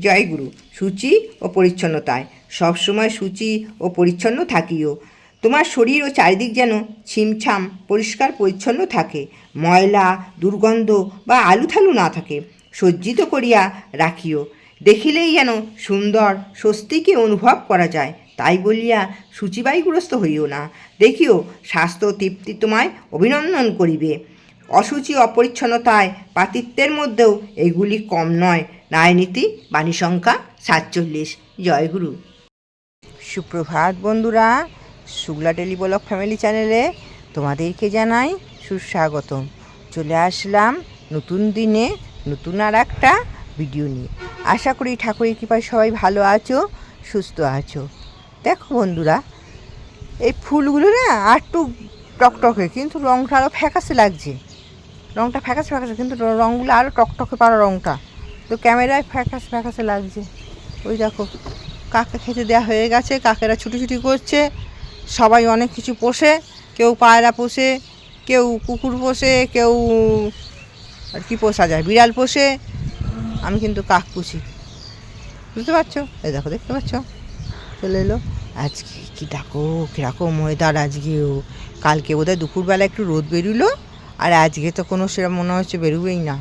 জয়গুরু, সূচি ও পরিচ্ছন্নতায়। সবসময় সূচি ও পরিচ্ছন্ন থাকিও। তোমার শরীর ও চারিদিক যেন ছিমছাম, পরিষ্কার, পরিচ্ছন্ন থাকে। ময়লা, দুর্গন্ধ বা আলুথালু না থাকে, সজ্জিত করিয়া রাখিও। দেখিলেই যেন সুন্দর, স্বস্তিকে অনুভব করা যায়। তাই বলিয়া সূচিবায়ুগ্রস্ত হইও না। দেখিও, স্বাস্থ্য তৃপ্তি তোমায় অভিনন্দন করিবে। অসুচি অপরিচ্ছন্নতায় পাতিত্বের মধ্যেও এগুলি কম নয়। রাজনীতি বাণী সংখ্যা সাতচল্লিশ। জয়গুরু সুপ্রভাত বন্ধুরা শুক্লা টেলিবলক ফ্যামিলি চ্যানেলে তোমাদেরকে জানাই সুস্বাগতম। চলে আসলাম নতুন দিনে নতুন আর একটা ভিডিও নিয়ে। আশা করি ঠাকুরের কৃপায় সবাই ভালো আছো, সুস্থ আছো। দেখো বন্ধুরা, এই ফুলগুলো না আর একটু টকটকে, কিন্তু রঙটা আরও ফ্যাকাসে লাগছে। রঙটা ফ্যাকাসে ফ্যাকাসে কিন্তু রঙগুলো আরও টকটকে পারা রঙটা তো ক্যামেরায় ফ্যাকাসে ফ্যাকাসে লাগছে। ওই দেখো, কাকে খেতে দেওয়া হয়ে গেছে, কাকেরা ছুটি করছে, সবাই অনেক কিছু পোষে, কেউ পায়রা পোষে, কেউ কুকুর পোষে, কেউ আর কি পোষা যায়, বিড়াল পোষে, আমি কিন্তু কাক পুষি। বুঝতে পারছ? এই দেখো, দেখতে পাচ্ছ? চলে এলো। আজকে কী ডাকো, কীরকম ওয়েদার আজকেও কালকে বোধহয় দুপুরবেলা একটু রোদ বেরোলো। আর আজকে তো কোনো সেরকম মনে হচ্ছে বেরোবেই না।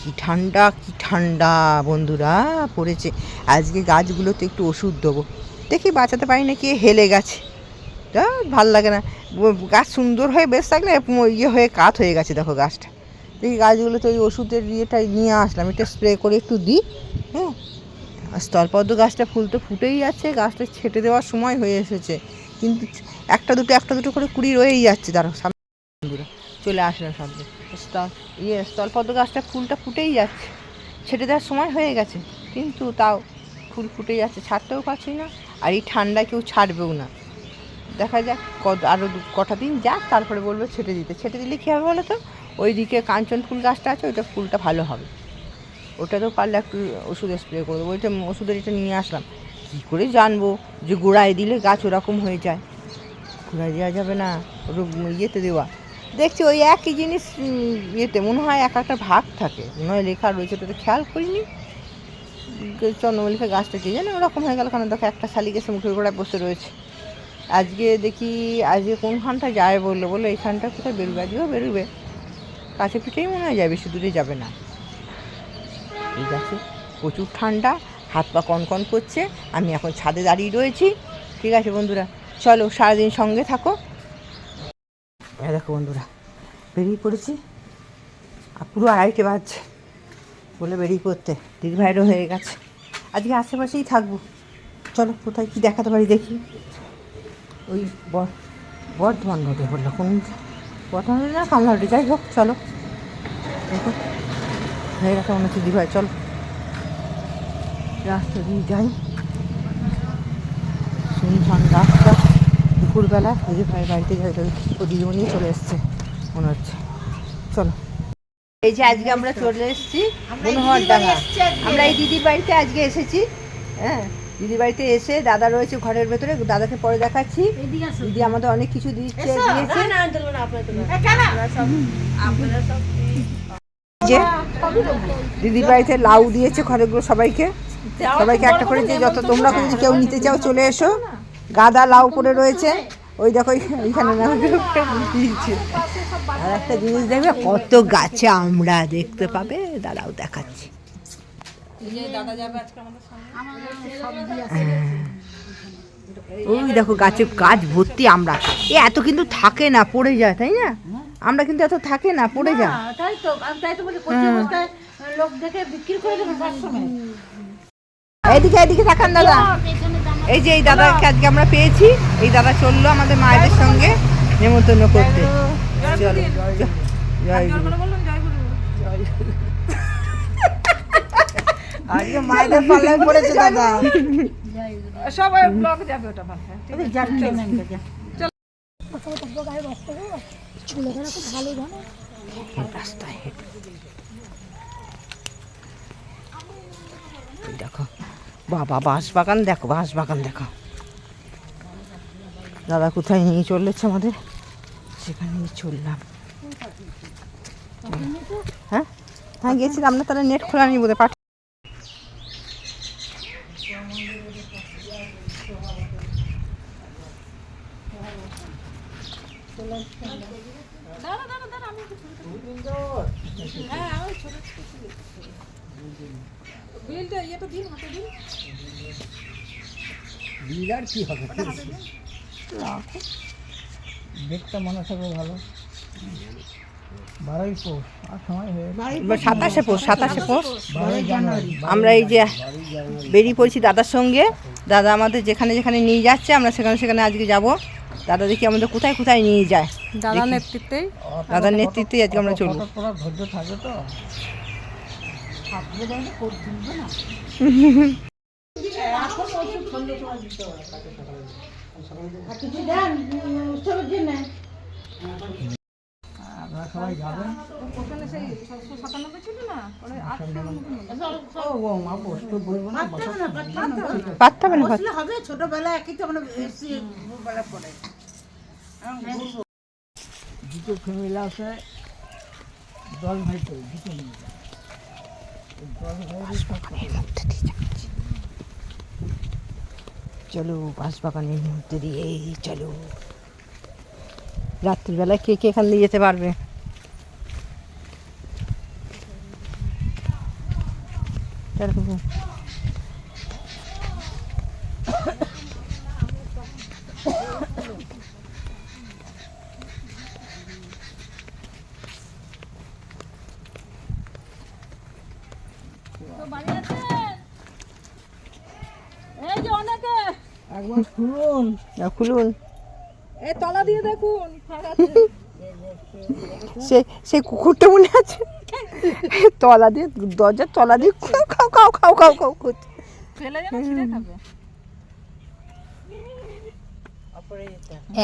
কি ঠান্ডা কি ঠান্ডা বন্ধুরা, পড়েছে। আজকে গাছগুলোতে একটু ওষুধ দেবো। দেখি বাঁচাতে পারি না কি হেলে গেছে। তা ভালো লাগে না। গাছ সুন্দর হয়ে বেশ থাকলে ইয়ে হয়ে কাত হয়ে গেছে, দেখো গাছটা। দেখি গাছগুলোতে ওই ওষুধের ইয়েটা নিয়ে আসলাম। এটা স্প্রে করে একটু দিই হ্যাঁ। স্থলপদ্ম গাছটা ফুল তো ফুটেই যাচ্ছে, গাছটা ছেটে দেওয়ার সময় হয়ে এসেছে। কিন্তু একটা দুটো একটা দুটো করে কুড়ি রয়েই যাচ্ছে দাঁড়ো সামনে বন্ধুরা। চলে আসলাম সামনে স্থল ইয়ে স্থলপদ্ম গাছটা ফুলটা ফুটেই যাচ্ছে। ছেটে দেওয়ার সময় হয়ে গেছে, কিন্তু তাও ফুল ফুটে যাচ্ছে, ছাড়তেও পারছি না, আর এই ঠান্ডায় কেউ ছাড়বেও না। দেখা যাক কত আরও কটা দিন যাক, তারপরে বলব ছেটে দিতে। ছেটে দিলে কী হবে বলো তো ওইদিকে কাঞ্চন ফুল গাছটা আছে, ওইটা ফুলটা ভালো হবে। ওটা তো পারলে একটু ওষুধ স্প্রে করে দেবো। ওইটা ওষুধের এটা নিয়ে আসলাম। কী করে জানব যে গোড়ায় দিলে গাছ ওরকম হয়ে যায়? গোড়ায় দেওয়া যাবে না ওটা ইয়েতে দেওয়া। দেখছি ওই একই জিনিস ইয়েতে মনে হয় এক একটা ভাগ থাকে। মনে হয় লেখা রয়েছে ওটা তো খেয়াল করিনি। চন্দ্রমল্লিকা গাছটা কে জানে, ওরকম হয়ে গেল, কারণ দেখো একটা শালিক এসে মুখের গোড়ায় বসে রয়েছে। আজকে দেখি, আজকে কোনখানটা যায় বলল বলল এইখানটা কোথায় বেরোবে? আজকেও বেরোবে। কাছে পিঠেই মনে হয় যায় বেশি দূরে যাবে না। ঠিক আছে প্রচুর ঠান্ডা, হাত পা কনকন করছে, আমি এখন ছাদে দাঁড়িয়ে রয়েছি। ঠিক আছে বন্ধুরা, চলো সারাদিন সঙ্গে থাকো। এই দেখো বন্ধুরা, বেরিয়ে পড়েছি। আর পুরো আড়াইটে বাজছে বলে বেরিয়ে পড়তে, দিদি ভাইরও হয়ে গেছে। আজকে আশেপাশেই থাকব। চলো, কোথায় কী দেখাতে পারি দেখি। ওই বর্ধমান রোডে বলল কোন বর্ধমান রোডে না, কামলা রোডে? যাই হোক, চলো। দেখো, হয়ে গেছে মনে হচ্ছে দিভাই চল। রাস্তা দিয়ে যাই। শুনশান রাস্তা দুপুরবেলা দিদি ভাই বাড়িতে ও দিদিমণি চলে এসছে মনে হচ্ছে। চলো। এই যে আজকে আমরা চলে এসেছি মনোহর ডাঙ্গা। আমরা এই দিদির বাড়িতে আজকে এসেছি হ্যাঁ? দিদির বাড়িতে এসে দাদা রয়েছে ঘরের ভেতরে দাদাকে পরে দেখাচ্ছি। দিদি আমাদের অনেক কিছু দিচ্ছে দিয়েছে। যে দিদির বাড়িতে লাউ দিয়েছে ঘরেগুলো সবাইকে। সবাইকে একটা করে দিয়ে যত তোমরা যদি কেউ নিতে চাও চলে এসো। গাদা লাউ পড়ে রয়েছে। ওই দেখো ওই- ওইখানে দিয়েছে আর একটা জিনিস দেখবে কত গাছে আমরা দেখতে পাবে। দাঁড়াও দেখাচ্ছি। ওই দেখো গাছে গাছ ভর্তি আমরা। এ এত কিন্তু থাকে না পড়ে যায় তাই না? আমরা কিন্তু এত থাকে না পড়ে যায়। হ্যাঁ, তাই তো তাই তো বলি লোক দেখে বিক্রি করে দেবে এদিকে এদিকে তাকান দাদা। এই যে এই দাদাকে আজকে আমরা পেয়েছি? এই দাদা চলল আমাদের মায়েদের সঙ্গে নেমন্তন্ন করতে। চলো জয় গুরু। আজকে মায়েদের পাল্লায় পড়েছে দাদা। সবাই ব্লগ যাবে ওটা ভালো রাস্তায় দেখো বাবা বাঁশ বাগান দেখো বাঁশ বাগান দেখো। দাদা কোথায় নিয়ে চলেছে আমাদের? সেখানে নিয়ে চললাম। হ্যাঁ? হ্যাঁ গেছিলাম না তাহলে নেট খোলা নিয়ে বোধহয় পাঠ বিল আর কি হবে? দেখতে মনে থাকবে ভালো। বারোই পৌষ আর সময় হয়ে সাতাশে পোষ সাতাশে পোষ। আমরা এই যে বেরিয়ে পড়েছি দাদার সঙ্গে। দাদা আমাদের যেখানে যেখানে নিয়ে যাচ্ছে আমরা সেখানে সেখানে আজকে যাব। দাদা দেখি আমাদের কোথায় কোথায় নিয়ে যায়। দাদার নেতৃত্বেই দাদার নেতৃত্বে আজকে আমরা চলবো। ধৈর্য থাকে তো। কিছু দেন? উৎসবের জন্য? আপনারা সবাই যাবেন। ও ও মা পোষ তো না বসো। না হবে ছোটবেলায় একই তো আমরা বেলা দুটো ফ্যামিলি আছে দশ ভাই করে দুটো মিলে দশ সব চলো বাঁশবাগানের মধ্যে দিয়ে চলো। রাত্রিবেলায় কে কে এখান দিয়ে যেতে পারবে চলো। এই যে অনেকে একবার যাও, খুলুন। এই তলা দিয়ে দেখুন সে সেই কুকুরটা মনে আছে? তলা দিয়ে দরজার তলা দিয়ে খাও খাও খাও খাও খাও খাও করছে।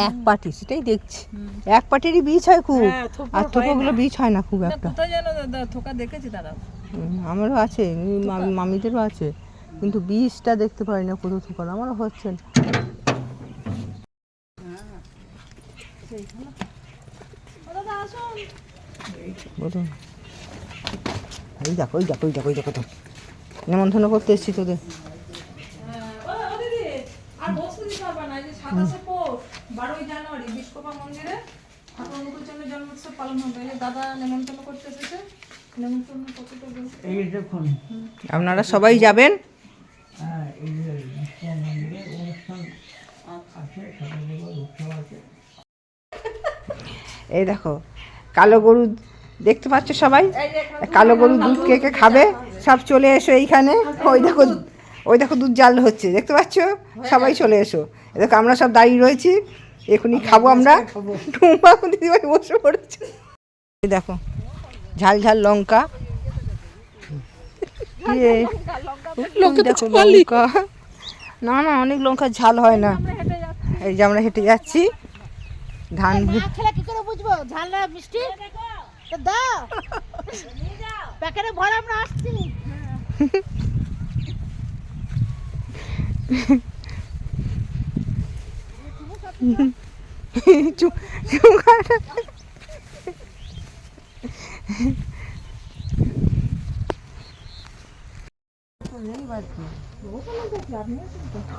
এক পাটি সেটাই দেখছি। এক পাটিরই বীজ হয় খুব। হ্যাঁ, আর থোপাগুলো বীজ হয় না খুব একটা। কোথায় যেন দাদা থোকা দেখেছি দাদা। আমারও আছে মামিদেরও আছে। কিন্তু বীজটা দেখতে পারি না কোথাও থোকার আমারও হচ্ছে না। দেখো দেখো দেখো করতে তোদের। আপনারা সবাই যাবেন? এই দেখো, কালো গরু দেখতে পাচ্ছ সবাই? কালো গরু দুধ কে কে খাবে? সব চলে এসো এইখানে। ওই দেখো ওই দেখো দুধ জাল হচ্ছে, দেখতে পাচ্ছ? সবাই চলে এসো। দেখো, আমরা সব দাঁড়িয়ে রয়েছি। এখনই খাব আমরা। দিদিভাই বসে দেখো ঝাল ঝাল লঙ্কা। ইয়ে, লঙ্কা না না অনেক লঙ্কা ঝাল হয় না এই যে আমরা হেঁটে যাচ্ছি ধান খেলে কি করে বুঝব ঝাল না মিষ্টি দাও প্যাকেটে ভরা আমরা আসছি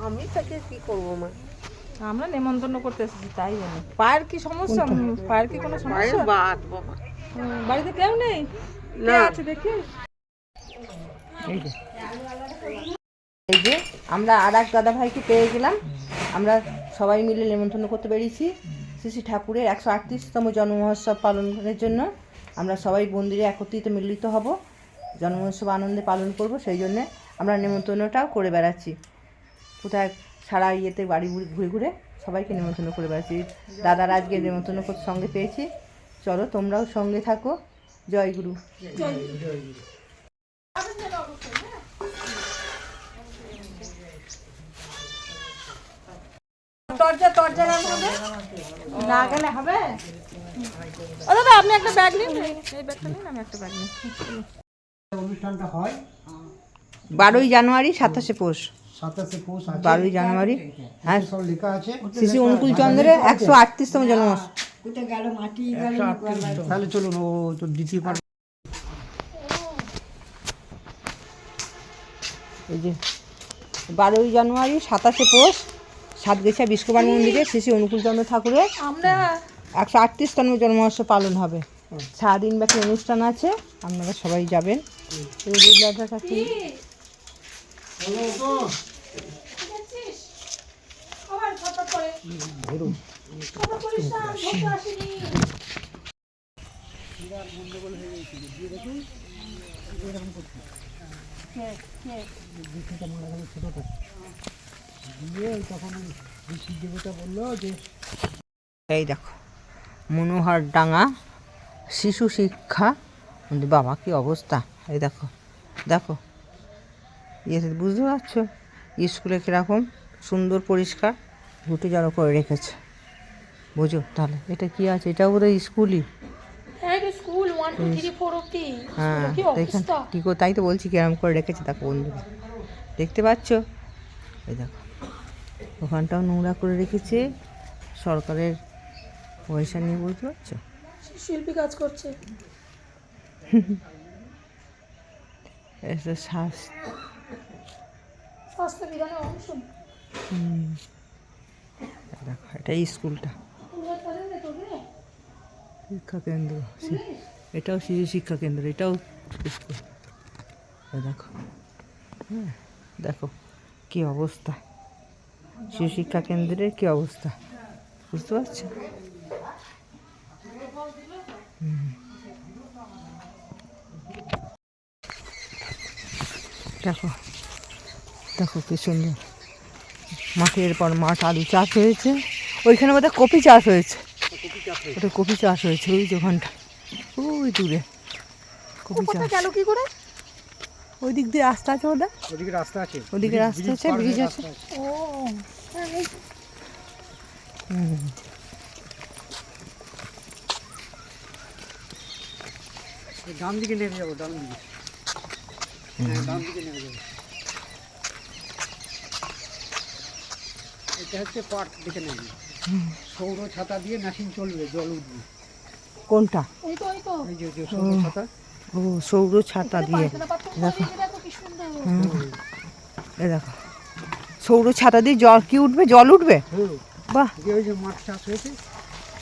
আমি তাকে কি করব মা? আমরা নেমন্তন্ন করতে এসেছি তাই জানি। পায়ের কি সমস্যা? পায়ের কি কোনো সমস্যা? বাদ বাবা। বাড়িতে কেউ নেই? কে আছে দেখি? এই যে। আমরা আর এক দাদা ভাইকে পেয়ে গেলাম। আমরা সবাই মিলে নেমন্তন্ন করতে বেরিয়েছি। শ্রী শ্রী ঠাকুরের একশো আটত্রিশতম জন্ম মহোৎসব পালনের জন্য আমরা সবাই মন্দিরে একত্রিত মিলিত হব। জন্ম মহোৎসব আনন্দে পালন করব সেই জন্যে আমরা নেমন্তন্নটাও করে বেড়াচ্ছি। কোথায় সারা ইয়েতে বাড়ি ঘুরে ঘুরে ঘুরে সবাইকে নেমন্তন্ন করে বেড়াচ্ছি। দাদার আজকে নেমন্তন্ন করতে সঙ্গে পেয়েছি। চলো তোমরাও সঙ্গে থাকো। জয় গুরু। দরজা দরজা হবে? না গেলে হবে? ও দাদা আপনি একটা ব্যাগ নিন। এই ব্যাগটা নিন আমি একটা ব্যাগ নিই অনুষ্ঠানটা হয়। বারোই জানুয়ারি সাতাশে পৌষ। সাতাশে পৌষ বারোই জানুয়ারি হ্যাঁ। সব লেখা আছে। শ্রী অনুকূল চন্দ্রের একশো আটত্রিশতম আটত্রিশ তাহলে চলুন ও তো দ্বিতীয় পার্ট এই যে বারোই জানুয়ারি সাতাশে পৌষ সাতগেছা বিষ্ণুবান মন্দিরে শ্রী শ্রী অনুকূলচন্দ্র ঠাকুরের আমরা একশো আটত্রিশতম জন্মবর্ষ পালন হবে। সারাদিন ব্যাপী অনুষ্ঠান আছে আপনারা সবাই যাবেন। রবিদাদার কাছে দিয়ে তখন দেবতা বলল যে এই দেখো মনোহর ডাঙা শিশু শিক্ষা। বাবা কি অবস্থা? এই দেখো দেখো। ইয়ে বুঝতে পারছ? স্কুলে কীরকম? সুন্দর পরিষ্কার? ঘুটে জড়ো করে রেখেছে। বুঝো তাহলে এটা কি আছে? এটাও বোধহয় স্কুলই। হ্যাঁ কি তো কী করে তাই তো বলছি কিরম করে রেখেছে দেখো বন্ধুরা। দেখতে পাচ্ছ? এই দেখো। ওখানটাও নোংরা করে রেখেছে। সরকারের পয়সা নিয়ে বুঝতে পারছ? শিল্পী কাজ করছে। এটা স্বাস্থ্য বিধানের অংশ। দেখো এটা স্কুলটা। শিক্ষা কেন্দ্র এটাও শিশু শিক্ষা কেন্দ্র এটাও স্কুল। দেখো হ্যাঁ দেখো কি অবস্থা। শিশু শিক্ষা কেন্দ্রের কি অবস্থা, বুঝতে পারছ? দেখো দেখো কি সুন্দর। মাঠের পর মাঠ আলু চাষ হয়েছে। ওইখানে বোধহয় কপি চাষ হয়েছে। ওটা কপি চাষ হয়েছে ওই যে ওখানটা। ওই দূরে। কপি চাষ। গেল কি করে? ওই দিক দিয়ে রাস্তা আছে ওটা ওদিকে রাস্তা আছে। ওদিকে রাস্তা আছে ব্রিজ আছে। ও হুম। ডান দিকে নেমে যাব ডান দিকে। হ্যাঁ ডান দিকে নেমে যাব। এটা হচ্ছে পাট দেখে নেবে সৌর ছাতা দিয়ে মেশিন চলবে জল উঠবে। কোনটা? ওই তো ওই তো। এই যে যে সৌর ছাতা। ও সৌর ছাতা দিয়ে। দেখো। কি সুন্দর। এ দেখো। সৌর ছাতা দিয়ে জল কি উঠবে? জল উঠবে? হুম। বাহ। যে ওই যে মাঠ চাষ হয়েছে।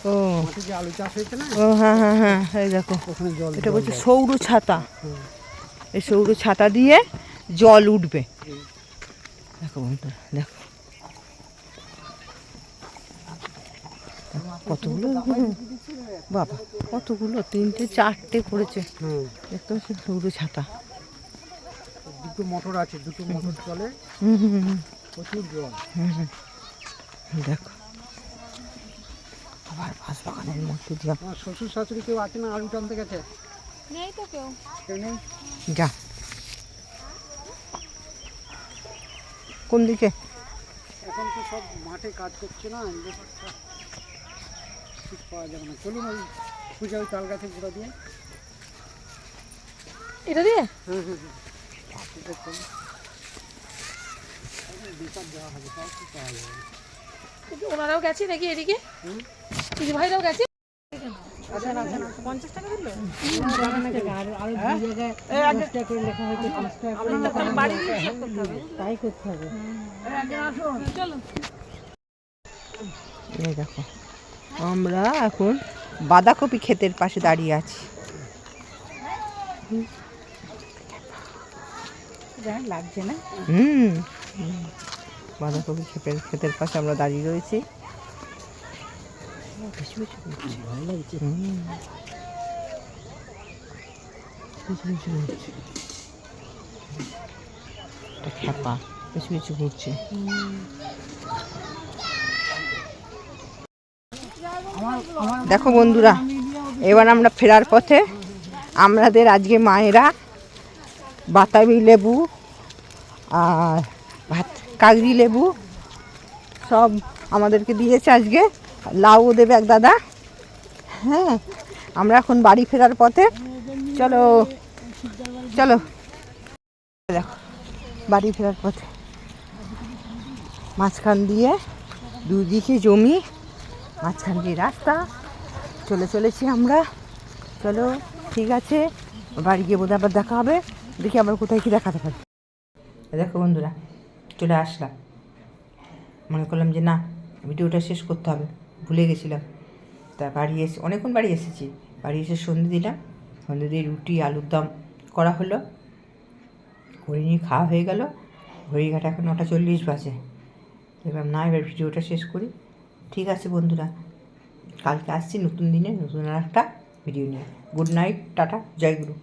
ও। মাঠে যে আলু চাষ হয়েছে না? ও হ্যাঁ হ্যাঁ হ্যাঁ এই দেখো। ওখানে জল এটা বলছে সৌর ছাতা। এই সৌর ছাতা দিয়ে জল উঠবে। দেখো বন্ধুরা দেখো। কতগুলো? বাবা কতগুলো? তিনটে চারটে করেছে হুম। দেখতে পাচ্ছি সৌর ছাতা। দুটো মোটর আছে দুটো মোটর চলে। হুম হুম হুম, প্রচুর জল। হুম হুম। দেখো। আবার বাঁশ বাগানের মধ্যে দিয়ে আমার শ্বশুর শাশুড়ি কেউ আছে না আলু টানতে গেছে? নেই তো কেউ। কেউ নেই? যা। কোন দিকে? এখন তো সব মাঠে কাজ করছে না। ঠিক পাওয়া যাবে না। চলুন ওই পূজা ওই তাল গাছের গোড়া দিয়ে। এটা দিয়ে? হ্যাঁ হ্যাঁ হ্যাঁ। ওনারাও গেছে নাকি এদিকে? দিদি ভাইরাও গেছে? পঞ্চাশ টাকা দিল বাড়ি গিয়ে হিসাব করতে হবে। তাই করতে হবে। চলো। দেখো। আমরা এখন বাঁধাকপি ক্ষেতের পাশে দাঁড়িয়ে আছি। লাগছে না? হুম। বাঁধাকপি ক্ষেতের ক্ষেতের পাশে আমরা দাঁড়িয়ে রয়েছি। বেশি বেশি খ্যাপা বেশি ঘুরছে। দেখো বন্ধুরা, এবার আমরা ফেরার পথে। আমাদের আজকে মায়েরা বাতাবি লেবু আর ভাত কাগজি লেবু সব আমাদেরকে দিয়েছে আজকে। লাউ দেবে এক দাদা। হ্যাঁ আমরা এখন বাড়ি ফেরার পথে। চলো চলো। দেখো, বাড়ি ফেরার পথে। মাঝখান দিয়ে দুদিকে জমি। মাঝখান দিয়ে রাস্তা। চলে চলেছি আমরা। চলো, ঠিক আছে। বাড়ি গিয়ে বোধহয় আবার দেখা হবে। দেখি আবার কোথায় কি দেখাতে পারি দেখো বন্ধুরা, চলে আসলাম। মনে করলাম যে না, ভিডিওটা শেষ করতে হবে। ভুলে গেছিলাম। তা বাড়ি এসে, অনেকক্ষণ বাড়ি এসেছি। বাড়ি এসে সন্ধে দিলাম। সন্ধে দিয়ে রুটি, আলুর দম করা হলো। করে নিয়ে খাওয়া হয়ে গেল। ঘড়ি ঘাটা এখন নটা চল্লিশ বাজে। এবার না, এবার ভিডিওটা শেষ করি। ঠিক আছে বন্ধুরা, কালকে আসছি নতুন দিনে, নতুন আর একটা ভিডিও নিয়ে। গুড নাইট টাটা, জয় গুরু।